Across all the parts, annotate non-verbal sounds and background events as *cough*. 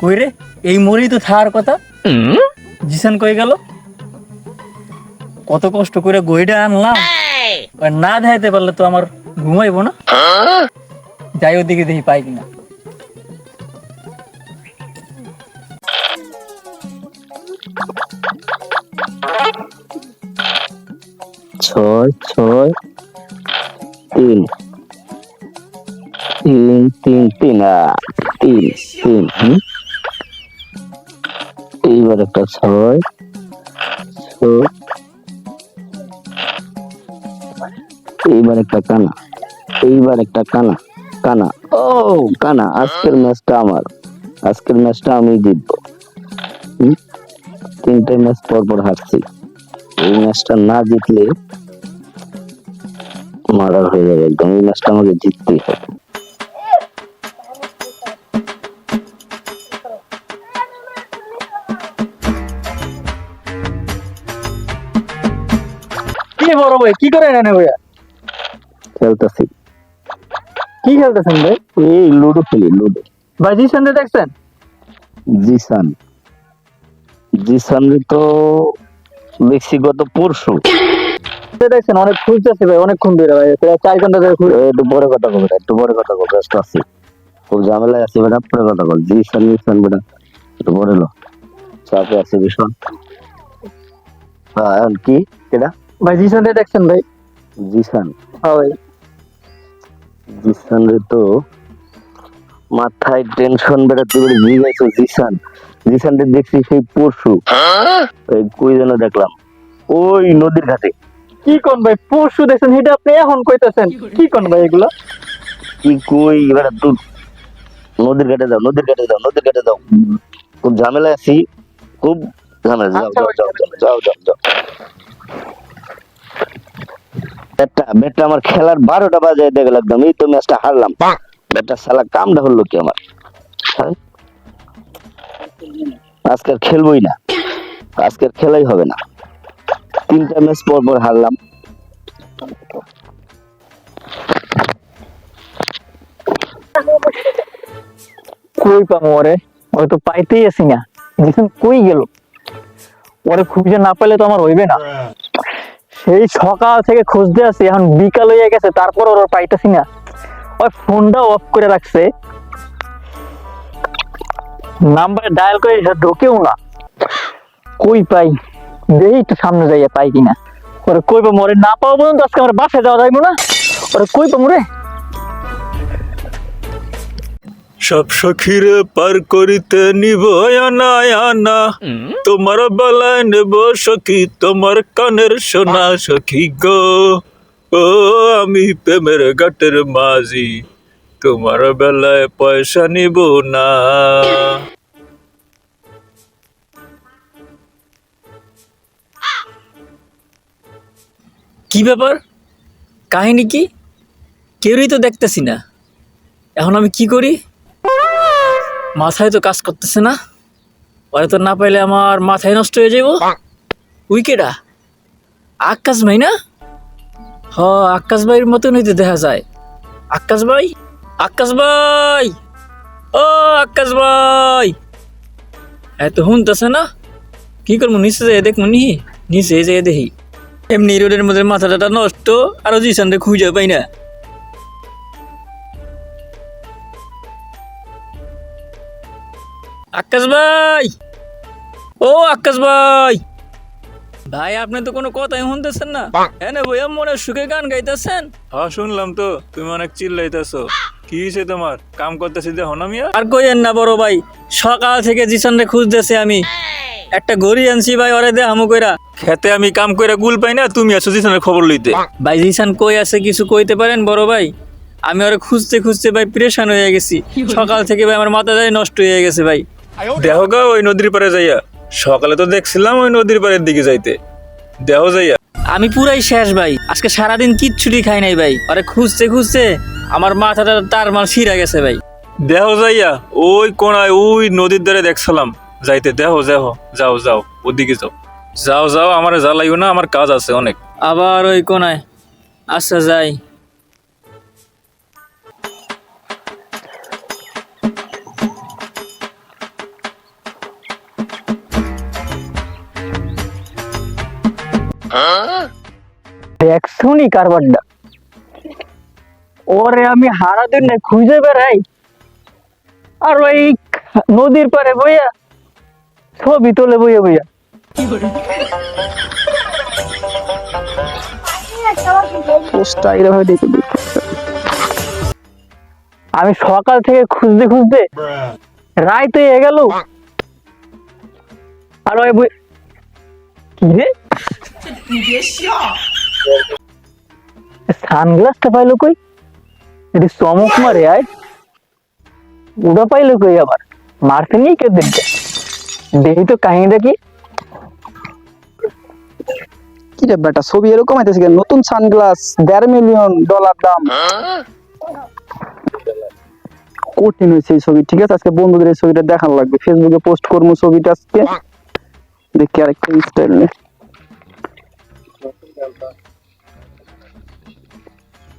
কই রে এই মরেই তো থাকার কথা। জিসান কই গেল? কত কষ্ট করে গইটা আনলাম। আর না দেখাইতে পারলে তো আমার ঘুমাইবো না। যাই ওদিকে দেখি পাই কিনা। ছয় ছয় তিন। তিন তিন তিন তিন। ছয়। এইবার একটা কানা, এইবার একটা কানা কানা। ও, কানা, আজকের ম্যাচটা আমার। আজকের ম্যাচটা আমি জিতবো? তিনটে ম্যাচ পর পর হারছি। এই ম্যাচটা না জিতলে মার্ডার হয়ে যাবে একদম। এই ম্যাচটা আমাকে জিততেই হবে। কি বড় ভাই কি করে এনে ভাইয়া? খেলতেছি। কি খেলতেছেন ভাই? এই লুডো খেলি লুডো। ভাই জিসানকে দেখছেন? জিসান। জিসান তো দেখছি গত পরশু। দেখছেন অনেক খুঁজতেছে ভাই অনেকক্ষণ ধরে ভাই প্রায় চার ঘণ্টা ধরে খুঁজে একটু পরে কথা বলবে একটু পরে কথা বল ব্যস্ত আছি। খুব ঝামেলায় আছি বেটা পরে কথা বল। জিসান জিসান বেটা একটু পরে লো। চাপে আছি ভীষণ হ্যাঁ এখন কি? কেটা ভাই জিসানকে দেখছেন ভাই? জিসান? হ্যাঁ ভাই। জিসান রে তো মাথায় টেনশন বেড়াতে বেড়ে জিগাইছো জিসান জিসান। রে দেখছি সেই পরশু। এই কই যেন দেখলাম। ওই নদীর ঘাটে। কি কোন ভাই পরশু দেখছেন এটা আপনি এখন কইতাছেন। কি কোন ভাই এগুলা? কি কই বেড়া তুই নদীর ঘাটে যাও নদীর ঘাটে যাও নদীর ঘাটে যাও। খুব ঝামেলা আছি খুব ঝামেলা আচ্ছা, যাও যাও যাও যাও যাও। ব্যাটটা ব্যাটটা আমার খেলার বারোটা বাজায় দেখে লাগলাম এই তো ম্যাচটা হারলাম। ব্যাটটা সালা কামটা হলো কি আমার? হ্যাঁ? আজকে আর না। আজকে আর খেলাই হবে না। তিনটা ম্যাচ পর পর হারলাম। কই পাবো ওরে? ওরে তো পাইতেই আছি না দেখুন কই গেল। ওরে খুঁজে না পেলে তো আমার হইবে না। সেই সকাল থেকে খুঁজতে আছি এখন বিকাল হয়ে গেছে, তারপর ওর পাইতেছি না। ওই ফোনটা অফ করে রাখছে। নাম্বার ডায়াল করে ঢোকেও না। কই পাই? দেখি একটু সামনে যাইয়া পাই কিনা। ওরে কই মরে, না পাবো পর্যন্ত আজকে আমার বাসায় যাওয়া যাইবো না? ওরে কই পাবো সব সখীরে পার করিতে নিব আনা আনা তোমার বেলায় নেব সখী তোমার কানের সোনা সখী গো। ও আমি প্রেমের গাটের মাঝি তোমার বেলায় পয়সা নিব না। কি ব্যাপার? কাহিনী কি? কেউই তো দেখতেছি না। এখন আমি কি করি? মাথায় তো কাজ করতেছে না। ওরা তো না পাইলে আমার মাথায় নষ্ট হয়ে যাব উইকেটা আকাশ ভাই না? হ আকাশ ভাইয়ের মতন হইতে দেখা যায়। আকাশ ভাই? আকাশ ভাই! ও আকাশ ভাই! এত শুনতেছে না। কি করব নিচে যাই দেখব নি? নিচে যাই দেখি। এমনি রোডের মধ্যে মাথাটা নষ্ট আরও জিসানরে খুঁজে পাই না। আকাশ ভাই। ও আকাশ ভাই। ভাই আপনি তো কোনো কথাই শুনতেছেন না। হ্যাঁ না ভাইয়া মনে সুখে গান গাইতেছেন? হ্যাঁ শুনলাম তো। তুমি অনেক চিল্লাইতেছো। কি হয়েছে তোমার? কাম করতেছি দেখো না মিয়া? আর কইেন না বড় ভাই সকাল থেকে জিসানরে খুঁজতেছি আমি। একটা ঘড়ি আনছি ভাই ওরে দে আমু কইরা। খেতে আমি কাম করে গুল পাই না তুমি আছো জিসানের খবর লইতে। ভাই জিসান কই আছে কিছু কইতে পারেন বড় ভাই? আমি ওরে খুঁজতে খুঁজতে ভাই প্রেশান হয়ে গেছি। সকাল থেকে ভাই আমার মাথা যায় নষ্ট হয়ে গেছে ভাই। দেহ গা ওই নদীর পারে যাইয়া। সকালে তো দেখছিলাম ওই নদীর পাড়ের দিকে যাইতে। দেহ যাইয়া। আমি পুরাই শেষ ভাই আজকে সারাদিন কিচ্ছুটি খাই নাই ভাই। আরে খুঁজতে খুঁজতে আমার মাথাটা তার মাল ছিঁড়া গেছে ভাই। দেহ যাইয়া ওই কোনায় ওই নদীর ধারে দেখছিলাম। যাইতে দেহ দেহ যাও যাও ওদিকে যাও। যাও যাও আমার জ্বালাইও না আমার কাজ আছে অনেক। আবার ওই কোনায়। আচ্ছা যাই। কারবারটা। ওরে আমি না খুঁজে বেড়াই। আর ওই নদীর পারে বইয়া, ছবি তোলে বইয়া বইয়া। আমি সকাল থেকে খুঁজতে খুঁজতে রাইতে হয়ে গেল। আর ওই কি রে? সানগ্লাসটা পাইলো কই? এটি চমক মারে আয়। ওটা পাইলো কই আবার? মারতে নেই কে দেখতে দেখি তো কাহিনীটা কি? কি রে বেটা ছবি এরকম আইতেছে কেন? নতুন সানগ্লাস দেড় মিলিয়ন ডলার দাম। কঠিন হয়েছে এই ছবি ঠিক আছে? আজকে বন্ধুদের এই ছবিটা দেখার লাগবে। ফেসবুকে পোস্ট করব ছবিটা আজকে। দেখি আরেকটা স্টাইল নে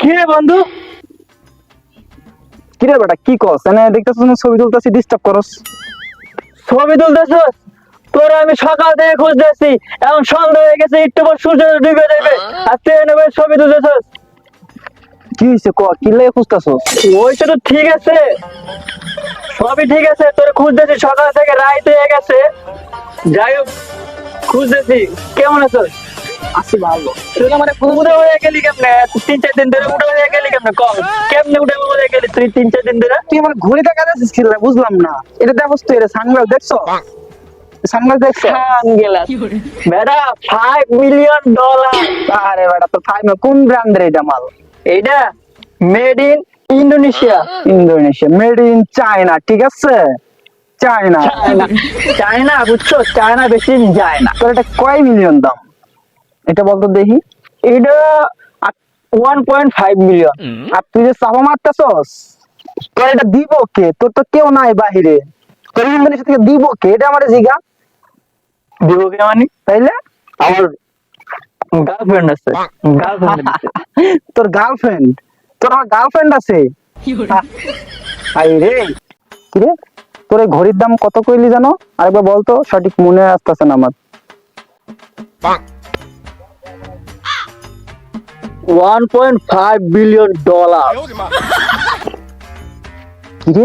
কি রে বন্ধু? কি রে বেটা কি কস এনে দেখতেছিস না ছবি তুলতেছি ডিস্টার্ব করস। ছবি তুলতেছস? তোরা আমি সকাল থেকে খুঁজতেছি। এখন সন্ধ্যা হয়ে গেছে একটু পর সূর্য ডুবে যাবে। আর তুই এনে ছবি তুলতেছস? কি হয়েছে ক? কি লাগে খুঁজতেছস? ওইটা তো ঠিক আছে। সবই ঠিক আছে তোর খুঁজতেছি সকাল থেকে রাইত হয়ে গেছে। যাই হোক খুঁজতেছি। কেমন আছো আসি ভালো। তুই মানে উড়ে হয়ে গেলি কেমনে? তিন চার দিন ধরে উড়ে হয়ে গেলি কেমনে? কম। কেমনে উড়ে হয়ে গেলি তুই তিন চার দিন ধরে? তুই আমার ঘড়ি দেখা যাচ্ছিস? বুঝলাম না। এটা দেখোস তুই এটা সানগ্লাস দেখছ? সানগ্লাস দেখছ? সানগ্লাস। বেটা ফাইভ মিলিয়ন ডলার আরে বেটা তো ফাইভ কোন ব্র্যান্ডের এটা মাল? এইটা made in Indonesia Indonesia. Made in China ঠিক আছে? চায়না চায়না চায়না বুঝছ? চায়না বেশি যায় না। তোর এটা কয় মিলিয়ন দাম? এটা বলতো দেখি। এটা ওয়ান পয়েন্ট ফাইভ মিলিয়ন আর তুই যে চাপা মারতেছস তোর এটা দিব কে? তোর তো কেউ নাই বাহিরে। তোর ইন্দোনেশিয়া থেকে দিব কে? এটা আমার জিগা। দিব কে মানে? তাইলে? আমার গার্লফ্রেন্ড আছে। গার্লফ্রেন্ড *laughs* তোর গার্লফ্রেন্ড তোর আমার গার্লফ্রেন্ড আছে। আই রে। কি রে? তোর এই ঘড়ির দাম কত কইলি জানো? আরেকবার বলতো সঠিক মনে আসতেছে না আমার। One point five billion dollar কি রে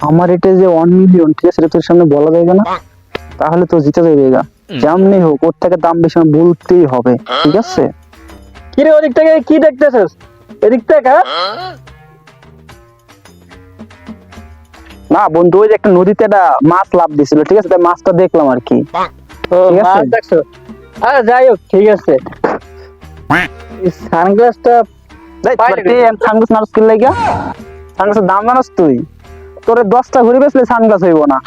আমার এটা যে ওয়ান মিলিয়ন ঠিক আছে সেটা তোর সামনে বলা যাবে না? তাহলে তো জিতে যাবে গা যেমনি হোক ওর থেকে দাম বেশি আমার বলতেই হবে ঠিক আছে? কি রে ওদিক থেকে কি দেখতেছিস? এদিক থেকে? না বন্ধু ওই যে একটা নদীতে একটা মাছ লাভ দিছিল ঠিক আছে? তাই মাছটা দেখলাম আর কি। ঠিক আছে। আরে যাই হোক ঠিক আছে। *laughs* সানগ্লাসটা সানগ্লাস নার্স কিনলে গিয়া সানগ্লাসের দাম জানাস তুই? তোরে দশটা ঘুরে বেসলে সানগ্লাস হইব না।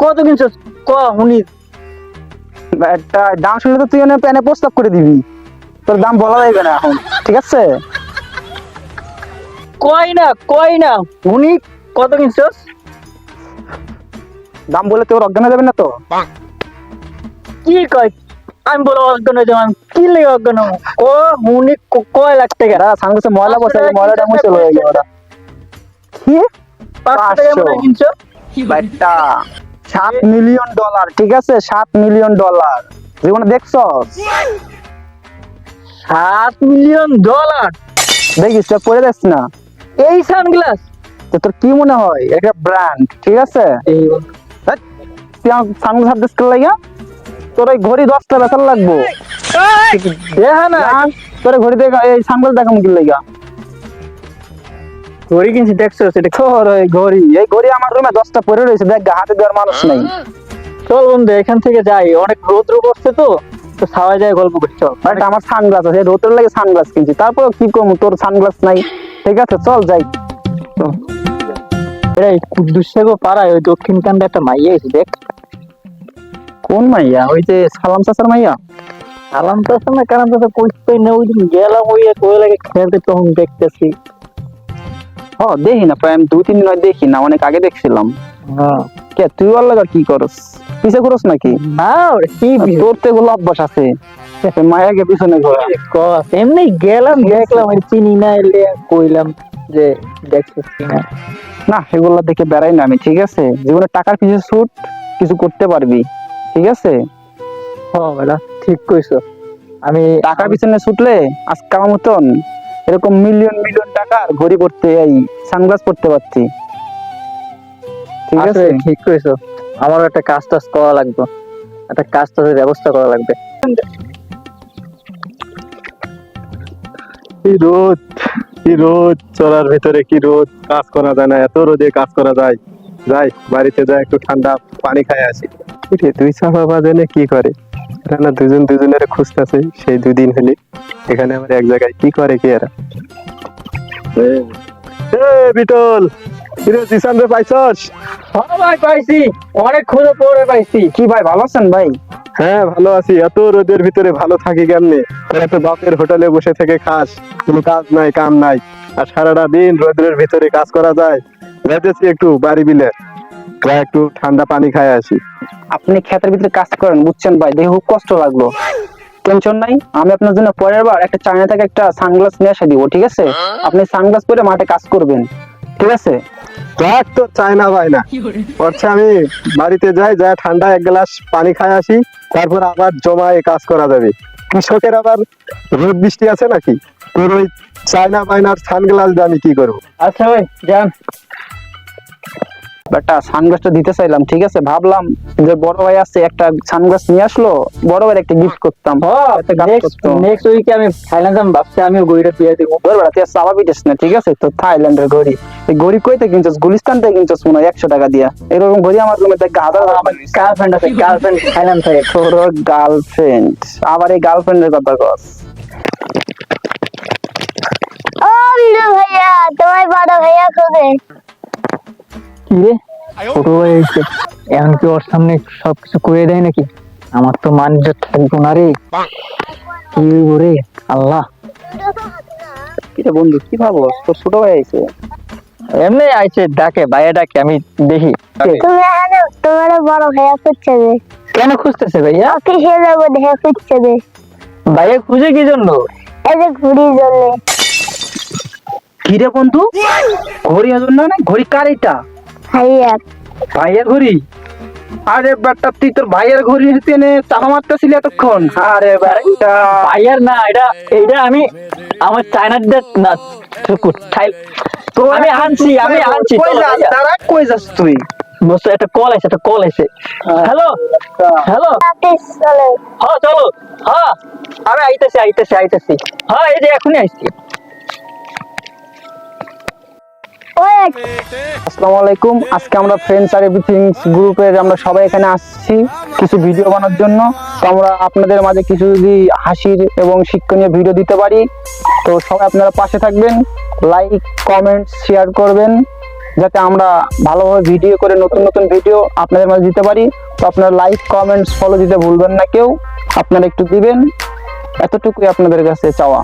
কত কিনছিস? ক হুনি দাম শুনলে তো তুই প্যানে প্রস্তাব করে দিবি। তোর দাম বলা যাবে না এখন ঠিক আছে? কই না কই না। হুনি কত কিনছিস? দাম বলে তোর অজ্ঞান হয়ে যাবে না তো? কি কয়? আমি বলো অজ্ঞান হয়ে যাব কি লেগে অজ্ঞান ক হুনি কয় লাখ টাকা এরা সানগ্লাসে ময়লা বসে টাকা ময়লাটা মুছে গেল ওরা। কি? পাঁচশো। মনে বাইটা সাত মিলিয়ন ডলার ঠিক আছে? সাত মিলিয়ন ডলার। জীবনে দেখছ? সাত মিলিয়ন ডলার? দেখিস তুই পরে না। এই সানগ্লাস? তো তোর কি মনে হয়? এটা ব্র্যান্ড ঠিক আছে? এই সানগ্লাস হাত দিস লাগিয়া তোর ওই ঘড়ি দশটা লাগবো। দেখা না তোর ঘড়ি দেখা এই কি লাগিয়া ঘড়ি কিনছি দেখছ সেটা ওই ঘড়ি এই ঘড়ি আমার রুমে দশটা পরে রয়েছে দেখ হাতে দেওয়ার মানুষ নেই। চল বন্ধু এখান থেকে যাই অনেক রোদ্র পড়ছে তো তো যায় গল্প করি চল। বাট আমার সানগ্লাস আছে রোদের লাগে সানগ্লাস কিনছি। তারপর কি করব তোর সানগ্লাস নাই। ঠিক আছে চল যাই। এই কুদ্দুসে পাড়ায় ওই দক্ষিণ কান্দে একটা মাইয়া এসে দেখ। কোন মাইয়া? ওই যে সালাম চাচার মাইয়া? আলাম তো না কারণ তো কইতে না ওই দিন গেলাম ওই এক ওই লাগে খেলতে তখন দেখতেছি। দেখি না প্রায় দুই তিন দিন দেখি না অনেক আগে দেখছিলাম। হ্যাঁ। কে তুই ওর লাগার কি করস? পিছে করস নাকি? না কি তোর তো এগুলো অভ্যাস আছে। মায়াকে পিছনে ঘোরা। এমনি গেলাম দেখলাম চিনি না এলে কইলাম যে দেখছিস কিনা। না এগুলো দেখে বেড়াই না আমি ঠিক আছে? জীবনে টাকার পিছনে ছুট কিছু করতে পারবি। ঠিক আছে? বেটা ঠিক কইছো। আমি টাকার পিছনে ছুটলে আজকে আমার মতন এরকম মিলিয়ন মিলিয়ন টাকার ঘড়ি পড়তে এই সানগ্লাস পড়তে পারছি ঠিক আছে? ঠিক করেছ আমারও একটা কাজ টাজ করা লাগবে। একটা কাজ টাজের ব্যবস্থা করা লাগবে। কি রোদ? কি রোদ? চলার ভেতরে কি রোদ? কাজ করা যায় না এত রোদে কাজ করা যায়। যাই বাড়িতে যাই একটু ঠান্ডা পানি খাই আসি। দুই চাপা বাজেনে কি করে? এরা না দুজন দুজনের খুঁজতেছে সেই দুদিন হলে। এখানে আমার এক জায়গায় কি করে কি এরা? বিটল কিরে জিসান রে পাইছস? হ্যাঁ ভাই পাইছি। অনেক খোঁজে পড়ে পাইছি। কি ভাই ভালো আছেন ভাই? হ্যাঁ ভালো আছি। এত রোদের ভিতরে ভালো থাকি কেমনে? তোরা তো বাপের হোটেলে বসে থেকে খাস। কোনো কাজ নাই কাম নাই। আর সারাটা দিন রোদের ভিতরে কাজ করা যায়। যাইতেছি একটু বাড়ি বিলে একটু ঠান্ডা পানি খাই আসি। আপনি ক্ষেতের ভিতরে কাজ করেন বুঝছেন ভাই খুব কষ্ট লাগল। টেনশন নাই আমি আপনার জন্য পরের বার একটা চায়না থেকে একটা সানগ্লাস নিয়ে এসে দিব ঠিক আছে? আপনি সানগ্লাস পরে মাঠে কাজ করবেন ঠিক আছে? তো ভাই না। করছে আমি বাড়িতে যাই যা ঠান্ডা এক গ্লাস পানি খাই আসি তারপর আবার জমায়ে কাজ করা যাবে। কৃষকের আবার রোদ বৃষ্টি আছে নাকি? তোর ওই চায়না পায়নার সানগ্লাস দিয়ে আমি কি করব? আচ্ছা ভাই যান। একটা সানগ্লাসটা দিতে চাইলাম ঠিক আছে? ভাবলাম যে বড় ভাই আছে একটা সানগ্লাস নিয়ে আসলো বড় ভাইয়ের একটা গিফট করতাম। নেক্সট উইকে আমি থাইল্যান্ড যাম ভাবছি আমিও গড়িটা পেয়ে দেবো। বেড়া তুই পিটিস না ঠিক আছে? তো থাইল্যান্ডের ঘড়ি। এই কইতে কিনছস? গুলিস্তান থেকে কিনছস মনে হয় একশো টাকা দিয়া। এরকম ঘড়ি আমার রুমে দেখ হাজার গার্লফ্রেন্ড আছে গার্লফ্রেন্ড থাইল্যান্ড থেকে। তোর গার্লফ্রেন্ড আবার এই গার্লফ্রেন্ডের কথা কস। ও বিলু ভাইয়া তোমার বড় ভাইয়া কি রে ছোট ভাই এসে এখন কি ওর সামনে সবকিছু করে দেয় নাকি? আমার তো মানিজ্য থাকব না রে। কি রে? আল্লাহ। কিরে বন্ধু কি ভাবো তোর ছোট ভাই আইছে। এমনি আইছে ডাকে বাইরে ডাকে আমি দেখি। তুমি তোমার বড় ভাইয়া খুঁজছে যে। কেন খুঁজতেছে ভাইয়া? অফিসে যাব দেখে খুঁজছে যে। ভাইয়া খুঁজে কি জন্য? এই যে ঘুড়ির জন্য। কিরে বন্ধু? ঘড়ি আজন না ঘড়ি কার এটা? ভাইয়া ভাইয়ের ঘড়ি? আরে বেটা তুই তোর ভাইয়ের ঘড়ি টেনে চাপা মারতেছিলি এতক্ষণ। আরে ভাইয়ার না এটা এইটা আমি আমার চায়নার না ঠুকুর থাই আমি আনছি আমি আনছি দাঁড়া কই যাস তুই? বসো একটা কল আছে একটা কল আছে। হ্যালো? হ্যালো? হ্যাঁ চলো। হ্যাঁ। আমি আইতেছি আইতেছি আইতেছি। হ্যাঁ এই যে এখনই আসছি আসসালামু আলাইকুম। আজকে আমরা ফ্রেন্ডস আর এভরিথিংস গ্রুপের আমরা সবাই এখানে আসছি কিছু ভিডিও বানানোর জন্য। তো আমরা আপনাদের মাঝে কিছু যদি হাসির এবং শিক্ষণীয় ভিডিও দিতে পারি, তো সবাই আপনারা পাশে থাকবেন। লাইক কমেন্ট শেয়ার করবেন, যাতে আমরা ভালোভাবে ভিডিও করে নতুন নতুন ভিডিও আপনাদের মাঝে দিতে পারি। তো আপনারা লাইক কমেন্টস ফলো দিতে ভুলবেন না কেউ। আপনারা একটু দিবেন। এতটুকুই আপনাদের কাছে চাওয়া।